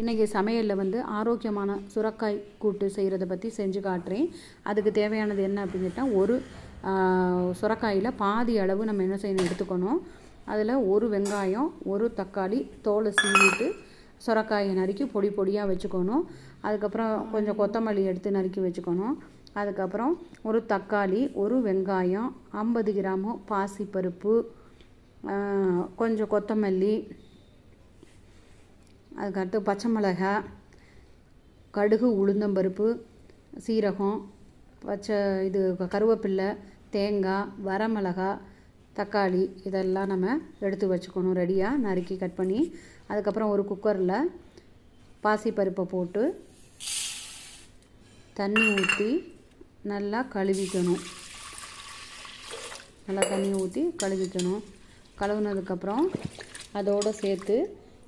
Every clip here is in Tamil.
இன்றைக்கி சமையலில் வந்து ஆரோக்கியமான சுரக்காய் கூட்டு செய்கிறத பற்றி செஞ்சு காட்டுறேன். அதுக்கு தேவையானது என்ன அப்படின்னு கேட்டால் ஒரு சுரக்காயில் பாதி அளவு நம்ம என்ன செய்யணும் எடுத்துக்கணும். அதில் ஒரு வெங்காயம் ஒரு தக்காளி தோலை சீவிட்டு சுரக்காயை நறுக்கி பொடி பொடியாக வச்சுக்கணும். அதுக்கப்புறம் கொஞ்சம் கொத்தமல்லி எடுத்து நறுக்கி வச்சுக்கணும். அதுக்கப்புறம் ஒரு தக்காளி ஒரு வெங்காயம் ஐம்பது கிராமு பாசிப்பருப்பு கொஞ்சம் கொத்தமல்லி அதுக்கடுத்து பச்சை மிளகா கடுகு உளுந்தம்பருப்பு சீரகம் பச்சை இது கருவேப்பில்லை தேங்காய் வரமிளகா தக்காளி இதெல்லாம் நம்ம எடுத்து வச்சுக்கணும் ரெடியாக நறுக்கி கட் பண்ணி. அதுக்கப்புறம் ஒரு குக்கரில் பாசிப்பருப்பை போட்டு தண்ணி ஊற்றி நல்லா கழுவிக்கணும். நல்லா தண்ணி ஊற்றி கழுவிக்கணும். கழுவுனதுக்கப்புறம் அதோடு சேர்த்து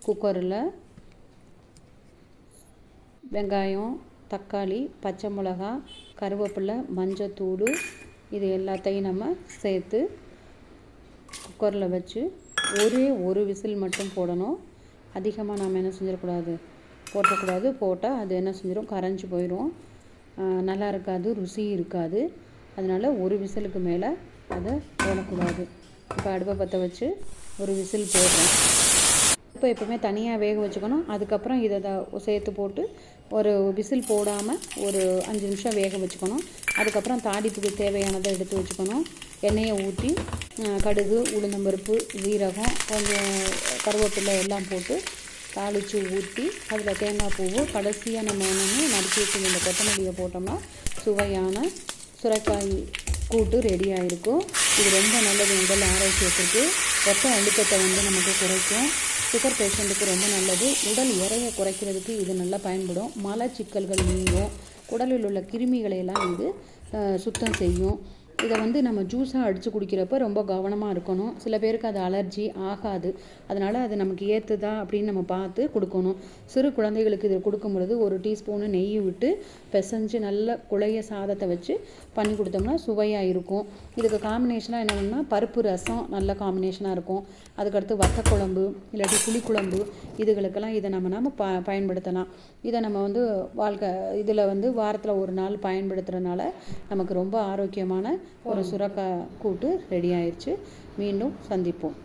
குக்கரில் வெங்காயம் தக்காளி பச்சை மிளகா கருவேப்பிலை மஞ்சத்தூள் இது எல்லாத்தையும் நம்ம சேர்த்து குக்கரில் வச்சு ஒரே ஒரு விசில் மட்டும் போடணும். அதிகமாக நாம் என்ன செஞ்சிடக்கூடாது? போட்டக்கூடாது. போட்டால் அது என்ன செஞ்சிடும் கரைஞ்சி போயிடும் நல்லா இருக்காது. ருசி இருக்காது. அதனால் ஒரு விசிலுக்கு மேலே அதை போடக்கூடாது. இப்போ அடுப்பை பற்ற வச்சு ஒரு விசில் போடுறோம். இப்போ எப்போவுமே தனியாக வேக வச்சுக்கணும். அதுக்கப்புறம் இதை சேர்த்து போட்டு ஒரு விசில் போடாமல் ஒரு அஞ்சு நிமிஷம் வேக வச்சுக்கணும். அதுக்கப்புறம் தாடிப்புக்கு தேவையானதை எடுத்து வச்சுக்கணும். எண்ணெயை ஊற்றி கடுகு உளுந்தம்பருப்பு ஜீரகம் கொஞ்சம் கருவேப்பிலை எல்லாம் போட்டு தாளித்து ஊற்றி அதில் தேங்காய் பூவு கடைசியாக நம்ம என்னென்னு நறுக்கி வச்சு இந்த கொத்தமல்லியை போட்டோம்னா சுவையான சுரைக்காய் கூட்டு ரெடி ஆகிருக்கும் இது ரொம்ப நல்லது உடல் ஆரோக்கியத்துக்கு. ரத்த அழுத்தத்தை வந்து நமக்கு குறைக்கும். சுகர் பேஷண்ட்டுக்கு ரொம்ப நல்லது. உடல் எடையை குறைக்கிறதுக்கு இது நல்லா பயன்படும். மலச்சிக்கல்கள் நீங்கும். உடலில் உள்ள கிருமிகளை எல்லாம் இது சுத்தம் செய்யும். இதை வந்து நம்ம ஜூஸாக அடித்து குடிக்கிறப்ப ரொம்ப கவனமாக இருக்கணும். சில பேருக்கு அது அலர்ஜி ஆகாது. அதனால் அது நமக்கு ஏற்றுதா அப்படின்னு நம்ம பார்த்து கொடுக்கணும். சிறு குழந்தைகளுக்கு இது கொடுக்கும் பொழுது ஒரு டீஸ்பூனு நெய் விட்டு பிசைஞ்சு நல்ல குழைய சாதத்தை வச்சு பண்ணி கொடுத்தோம்னா சுவையாக இருக்கும். இதுக்கு காம்பினேஷனாக என்னென்னா பருப்பு ரசம் நல்ல காம்பினேஷனாக இருக்கும். அதுக்கடுத்து வத்தக்குழம்பு இல்லாட்டி புளிக்குழம்பு இதுகளுக்கெல்லாம் இதை நம்ம நம்ம ப பயன்படுத்தலாம். இதை நம்ம வந்து வாழ்க்கை இதில் வந்து வாரத்தில் ஒரு நாள் பயன்படுத்துகிறனால நமக்கு ரொம்ப ஆரோக்கியமான ஒரு சுரக்காய் கூட்டு ரெடி ஆயிடுச்சு மீண்டும் சந்திப்போம்.